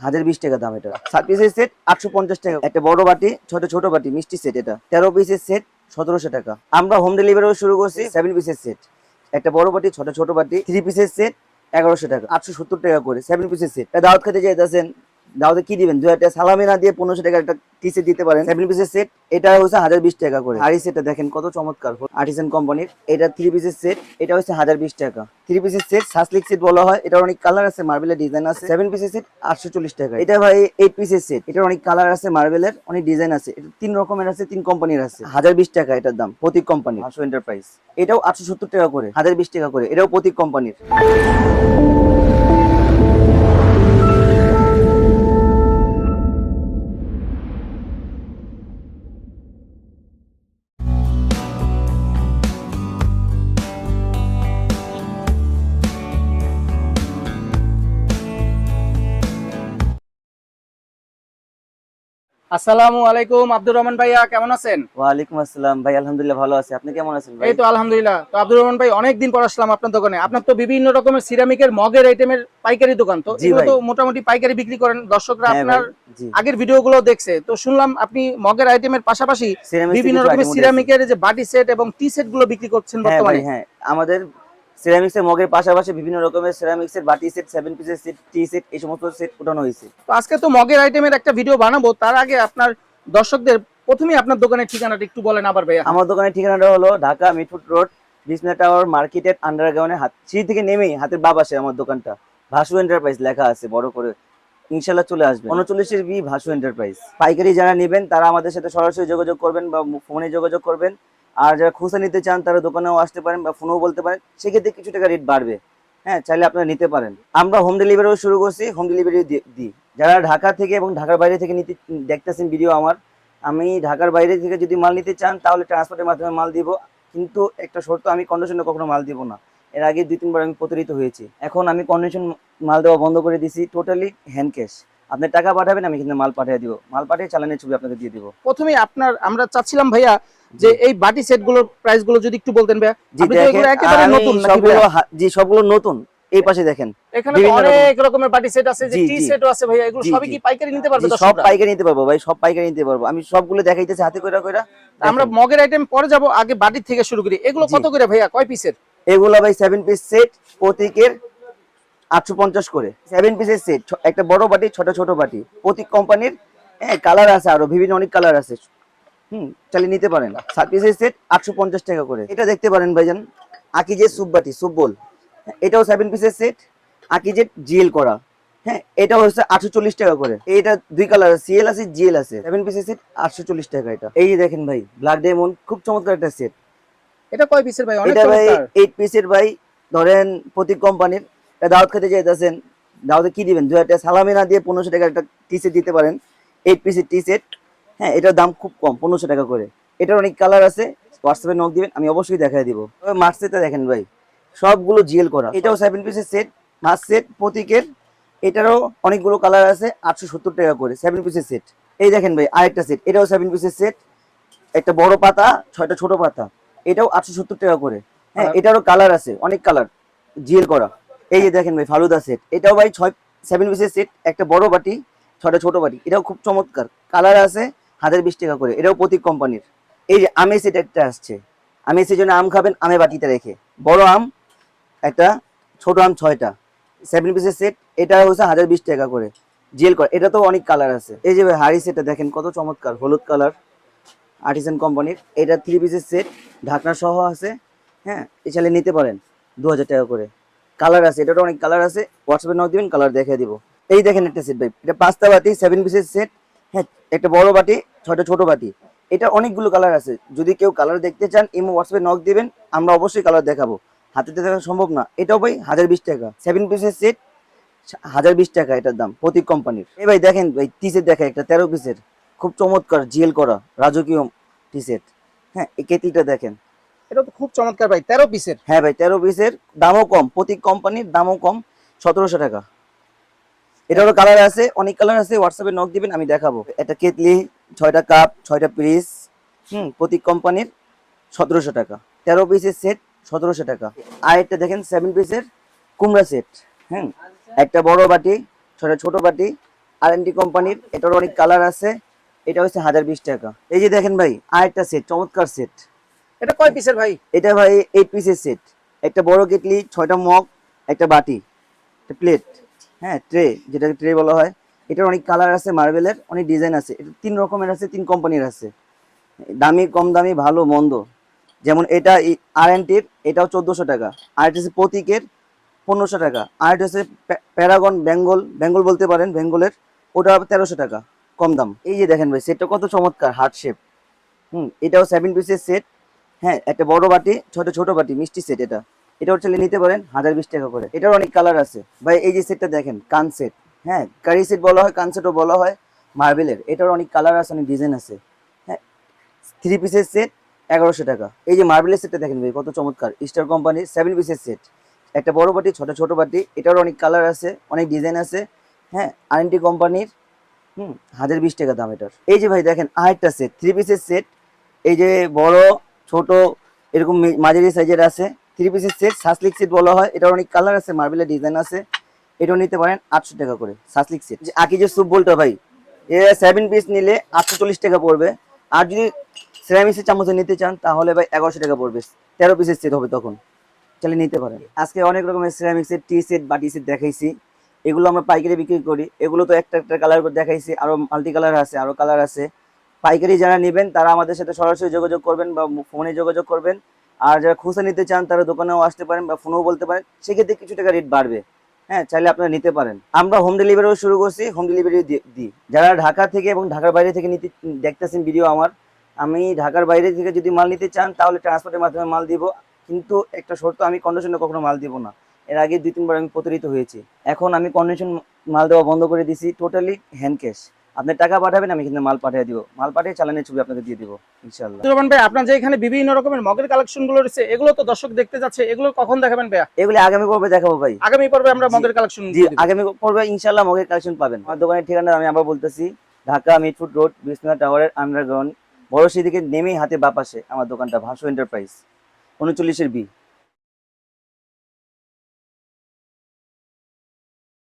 হাজার বিশ টাকা দাম এটা। সাত পিসের সেট আটশো পঞ্চাশ টাকা। একটা বড় বাটি, ছোট ছোট বাটি, মিষ্টি সেট এটা। তেরো পিসের সেট সতেরোশো টাকা। আমরা হোম ডেলিভারিও শুরু করছি সেভেন পিসের সেট একটা বড় বাটি, ছোট ছোট বাটি থ্রি পিসের সেট এগারোশো টাকা। আটশো সত্তর টাকা করে সেভেন পিসের সেট দাওয়াত খেতে চাইতেছেন দাওয়াতে কি দিবেন? দু একটা সালামি না দিয়ে পনেরোশো টাকা একটা টি সেট দিতে পারেন। সেভেন পিসের সেট এটা হচ্ছে হাজার বিশ টাকা করে। হাড়ি সেটটা দেখেন কত চমৎকার। আর্টিসান কোম্পানির এটা থ্রি পিসের সেট এটা হচ্ছে হাজার বিশ টাকা। থ্রি পিসের সেট সাসলিক সেট বলা হয়। এটার অনেক কালার আছে মার্বেলের ডিজাইন আছে। সেভেন পিসের সেট আটশো চল্লিশ টাকা। এটা ভাই এইট পিসের সেট এটার অনেক কালার আছে মার্বেলের অনেক ডিজাইন আছে। এটা তিন রকমের আছে, তিন কোম্পানির আছে। হাজার বিশ টাকা এটার দাম, প্রতীক কোম্পানি আটশো এন্টারপ্রাইজ এটাও আটশো সত্তর টাকা করে, হাজার বিশ টাকা করে। এটাও প্রতীক কোম্পানির আসসালামু আলাইকুম আব্দুর রহমান ভাইয়া কেমন আছেন? ওয়ালাইকুম আসসালাম ভাই আলহামদুলিল্লাহ ভালো আছে। আপনি কেমন আছেন ভাই? এই তো আলহামদুলিল্লাহ। তো আব্দুর রহমান ভাই অনেকদিন পর আসলাম আপনার দোকানে। আপনার তো বিভিন্ন রকমের সিরামিকের মগের আইটেমের পাইকারি দোকান। তো এগুলো তো মোটামুটি পাইকারি বিক্রি করেন। দর্শকরা হ্যাঁ আপনার আগের ভিডিওগুলো দেখছে। তো শুনলাম আপনি মগের আইটেমের পাশাপাশি বিভিন্ন রকমের সিরামিকের যে বাটি সেট এবং টি সেটগুলো বিক্রি করছেন হ্যাঁ বর্তমানে। হ্যাঁ। আমাদের সিরামিক্সের মগের পাশাপাশি বিভিন্ন রকমের সিরামিক্সের বাটি সেট সেভেন পিসের সেট টি সেট এই সমস্ত সেট উঠানো হয়েছে। তো আজকে তো মগের আইটেমের একটা ভিডিও বানাবো। তার আগে আপনার দর্শকদের প্রথমেই আপনার দোকানের ঠিকানাটা একটু বলেন আবার ভাইয়া। আমার দোকানের ঠিকানাটা হলো ঢাকা মিটফুট রোড বিসনা টাওয়ার মার্কেটের আন্ডারগ্রাউন্ডে হাত সিঁড়ি থেকে নেমেই হাতের বাপ আসে আমার দোকানটা। ভাসু এন্টারপ্রাইজ লেখা আছে বড় করে। ইনশাল্লাহ চলে আসবে। উনচল্লিশের বি ভাসু এন্টারপ্রাইজ পাইকারি যারা নেবেন তারা আমাদের সাথে সরাসরি যোগাযোগ করবেন বা ফোনে যোগাযোগ করবেন। আর যারা খুচরা নিতে চান তারা দোকানেও আসতে পারেন বা ফোনেও বলতে পারেন, সেক্ষেত্রে কিছু টাকা রেট বাড়বে। হ্যাঁ চাইলে আপনারা নিতে পারেন। আমরা হোম ডেলিভারিও শুরু করছি হোম ডেলিভারি দিই। যারা ঢাকা থেকে এবং ঢাকার বাইরে থেকে নিতে দেখতেছেন ভিডিও আমার, আমি ঢাকার বাইরে থেকে যদি মাল নিতে চান, তাহলে ট্রান্সপোর্টের মাধ্যমে মাল দিব। কিন্তু একটা শর্ত, আমি কন্ডিশনে কখনো মাল দিব না। এর আগে দুই, তিনবার আমি প্রতারিত হয়েছি। এখন আমি কন্ডিশন মাল দেওয়া বন্ধ করে দিছি টোটালি হ্যান্ড ক্যাশ আপনি টাকা পাঠাবেন, আমি কিন্তু মাল পাঠিয়ে দিব। মাল পাঠিয়ে চালানের ছবি আপনাকে দিয়ে দিব। প্রথমে আপনার আমরা চাচ্ছিলাম ভাইয়া যে এই বাটি সেটগুলোর প্রাইস যদি একটু বলতেন জি একেবারে নতুন সবগুলো জি সবগুলো নতুন। এই পাশে দেখেন এখানে অনেক রকমের বাটি সেট আছে যে টি সেটও আছে ভাইয়া এগুলো সবই কি পাইকারি নিতে পারবে সব পাইকারি নিতে পারব ভাই সব পাইকারি নিতে পারব। আমি সবগুলো দেখাইতেছি হাতে কইরা কইরা। আমরা মগের আইটেম পরে যাব আগে বাটির থেকে শুরু করি। এগুলো কত করে ভাইয়া? কয় পিসের এগুলো ভাই সেভেন পিস সেট প্রতীকের আটশো পঞ্চাশ করে। সেভেন পিসের সেট একটা বড় বাটি ছোট ছোট বাটি। প্রতীক কোম্পানির হ্যাঁ কালার আছে আরও বিভিন্ন অনেক কালার আছে। হুম চালিয়ে নিতে পারেন। সাত পিসের সেট আটশো পঞ্চাশ টাকা করে। এটা দেখতে পারেন ভাইজান আকিজের বাটি সুপ বোল হ্যাঁ, এটাও সেভেন পিসের সেট আকিজের জিএল করা। হ্যাঁ এটা হচ্ছে আটশো চল্লিশ টাকা করে। এটা দুই কালার সিএল আছে জিএল আছে। সেভেন পিসের সেট আটশো চল্লিশ টাকা এটা। এই দেখেন ভাই ব্ল্যাক ডায়মন্ড খুব চমৎকার একটা সেট এটা কয় পিসের ভাই? এটা ভাই এইট পিসের ভাই ধরেন প্রতীক কোম্পানির দাওয়াত খেতে চাইতেছেন দাওয়াতে কি দিবেন? দু একটা সালামি না দিয়ে পনেরোশো টাকা একটা টি সেট দিতে পারেন। এইট পিসের টি সেট হ্যাঁ এটার দাম খুব কম পনেরোশো টাকা করে। এটার অনেক কালার আছে হোয়াটসঅ্যাপে নক দিবেন আমি অবশ্যই দেখাই দিব। মাছ সেটটা দেখেন ভাই সবগুলো জিএল করা। এটাও সেভেন পিসের সেট মাছ সেট প্রতীকের। এটারও অনেকগুলো কালার আছে আটশো সত্তর টাকা করে সেভেন পিসের সেট এই দেখেন ভাই আরেকটা সেট এটাও সেভেন পিসের সেট একটা বড় পাতা ছয়টা ছোট পাতা। এটাও আটশো সত্তর টাকা করে। হ্যাঁ এটারও কালার আছে অনেক কালার জিএল করা। এই যে দেখেন ভাই ফালুদা সেট এটাও ভাই ছয় সেভেন পিসের সেট একটা বড় বাটি ছটা ছোট বাটি। এটাও খুব চমৎকার। কালার আছে হাজার বিশ টাকা করে। এটাও প্রতীক কোম্পানির এই যে আমে সেট একটা আসছে। আমি সেই জন্য আম খাবেন আমে বাটিতে রেখে। বড় আম, একটা ছোট আম ছয়টা। সেভেন পিসের সেট এটা হচ্ছে হাজার বিশ টাকা করে। জেল করা, এটা তো অনেক কালার আছে। এই যে হাড়ি সেটটা দেখেন, কত চমৎকার। হলুদ কালার আর্টিসান কোম্পানির এটা থ্রি পিসের সেট ঢাকনা সহ আছে। হ্যাঁ এছাড়া নিতে পারেন, দু হাজার টাকা করে। কালার আছে, এটারও অনেক কালার আছে। হোয়াটসঅ্যাপে নক দিবেন কালার দেখে দিব। এই দেখেন একটা সেট ভাই, এটা পাঁচটা বাটি সেভেন পিসের সেট হ্যাঁ একটা বড় বাটি ছয়টা ছোট বাটি। এটা অনেকগুলো কালার আছে। যদি কেউ কালার দেখতে চান ইমো হোয়াটসঅ্যাপে নক দিবেন আমরা অবশ্যই কালার দেখাবো। হাতে দেখা সম্ভব না। এটাও ভাই হাজার বিশ টাকা। সেভেন পিসের সেট হাজার বিশ টাকা এটার দাম প্রতীক কোম্পানির এই ভাই দেখেন ভাই টি সেট দেখা একটা তেরো পিসের খুব চমৎকার জিএল করা রাজকীয় টি সেট হ্যাঁ এই কেতলিটা দেখেন। এটা তো খুব চমৎকার ভাই তেরো পিসের হ্যাঁ ভাই তেরো পিসের দামও কম। প্রতীক কোম্পানির দামও কম সতেরোশো টাকা। এটারও কালার আছে অনেক কালার আছে হোয়াটসঅ্যাপে নক দিবেন আমি দেখাবো। একটা কেতলি ছয়টা কাপ ছয়টা পিস হুম প্রতীক কোম্পানির সতেরোশো টাকা। তেরো পিসের সেট সতেরোশো টাকা। আর একটা দেখেন সেভেন পিসের কুমড়া সেট হুম। একটা বড় বাটি ছয়টা ছোট বাটি আর এন কোম্পানির এটার অনেক কালার আছে এটা হচ্ছে হাজার বিশ টাকা। এই যে দেখেন ভাই আর একটা সেট চমৎকার সেট এটা কয় পিসের ভাই? এটা ভাই এইট পিসের সেট একটা বড় কেটলি ছয়টা মগ একটা বাটি একটা প্লেট হ্যাঁ ট্রে যেটাকে ট্রে বলা হয়। এটার অনেক কালার আছে মার্বেলের অনেক ডিজাইন আছে। এটা তিন রকমের আছে, তিন কোম্পানির আছে। দামি, কম দামি, ভালো, মন্দ। যেমন এটা আর এনটির এটাও চোদ্দোশো টাকা। আর হচ্ছে প্রতীকের, পনেরোশো টাকা। আর এটা হচ্ছে প্যারাগন বেঙ্গল বেঙ্গল বলতে পারেন বেঙ্গলের ওটা তেরোশো টাকা, কম দাম। এই যে দেখেন ভাই সেটটা কত চমৎকার হার্ট শেপ হুম, এটাও সেভেন পিসের সেট হ্যাঁ একটা বড় বাটি, ছোট ছোট বাটি, মিষ্টি সেট এটা। এটা হচ্ছে নিতে পারেন হাজার বিশ টাকা করে। এটার অনেক কালার আছে। ভাই, এই যে সেটটা দেখেন, কান সেট হ্যাঁ? কারি সেট বলা হয়, কান সেটও বলা হয় মার্বেলের এটার অনেক কালার আছে, অনেক ডিজাইন আছে। হ্যাঁ? থ্রি পিসের সেট এগারোশো টাকা। এই যে মার্বেলের সেটটা দেখেন ভাই, কত চমৎকার। স্টার কোম্পানির সেভেন পিসের সেট একটা বড় বাটি, ছোট ছোট বাটি এটার অনেক কালার আছে, অনেক ডিজাইন আছে। হ্যাঁ? আরএনটি কোম্পানির হুম, হাজার বিশ টাকা দাম এটার। এই যে ভাই, দেখেন আরেকটা সেট থ্রি পিসের সেট এই যে বড়, ছোট, এরকম মাঝারি সাইজের আছে। থ্রি পিসের সেট সাসলিক সেট বলা হয়। এটার অনেক কালার আছে মার্বেলের ডিজাইন আছে। এটাও নিতে পারেন আটশো টাকা করে সাসলিক সেট যে স্যুপ বলটা ভাই, এ সেভেন পিস নিলে আটশো চল্লিশ টাকা পড়বে। আর যদি সেরামিক্সের চামচে নিতে চান, তাহলে ভাই এগারোশো টাকা পড়বে। তেরো পিসের সেট হবে তখন। তাহলে নিতে পারেন। আজকে অনেক রকমের সেরামিক্সের টি সেট বাটি সেট দেখাইছি। এগুলো আমরা পাইকারি বিক্রি করি। এগুলো তো একটা একটা কালার করে দেখাইছি। আরও মাল্টি কালার আছে আরও কালার আছে। পাইকারি যারা নেবেন, তারা আমাদের সাথে সরাসরি যোগাযোগ করবেন বা ফোনে যোগাযোগ করবেন। আর যারা খুচরা নিতে চান, তারা দোকানেও আসতে পারেন বা ফোনেও বলতে পারেন। সেক্ষেত্রে কিছু টাকা রেট বাড়বে। হ্যাঁ চাইলে আপনারা নিতে পারেন। আমরা হোম ডেলিভারিও শুরু করছি। হোম ডেলিভারি দিই। যারা ঢাকা থেকে এবং ঢাকার বাইরে থেকে নিতে দেখতেছেন ভিডিও আমার, আমি ঢাকার বাইরে থেকে যদি মাল নিতে চান, তাহলে ট্রান্সপোর্টের মাধ্যমে মাল দিব। কিন্তু একটা শর্ত, আমি কন্ডিশনে কখনো মাল দিব না। এর আগে দুই তিনবার আমি প্রতারিত হয়েছি। এখন আমি কন্ডিশন মাল দেওয়া বন্ধ করে দিছি টোটালি হ্যান্ড ক্যাশ আপনি টাকা পাঠাবেন আমি কিন্তু মাল পাঠিয়ে দিব। মাল পাঠিয়ে চালানের ছবি আপনাকে দিয়ে দিব রহমান ভাই আপনার যে এখানে বিভিন্ন রকমের মগের কালেকশনগুলো রয়েছে এগুলো তো দর্শক দেখতে যাচ্ছে এগুলো কখন দেখাবেন এগুলি আগামী পর্বে দেখাবো ভাই। আগামী পর্বে আমরা মগের কালেকশন আগামী পর্বে মগের কালেকশন পাবেন। আমার দোকানের ঠিকানা আমি আবার বলতেছি ঢাকা মিটফুড রোড বিশ্বনাথ টাওয়ারের আন্ডারগ্রাউন্ড বড় সিদ্দিকে নেমেই হাতে বাপাসে আমার দোকানটা ভাসু এন্টারপ্রাইজ উনচল্লিশের বি।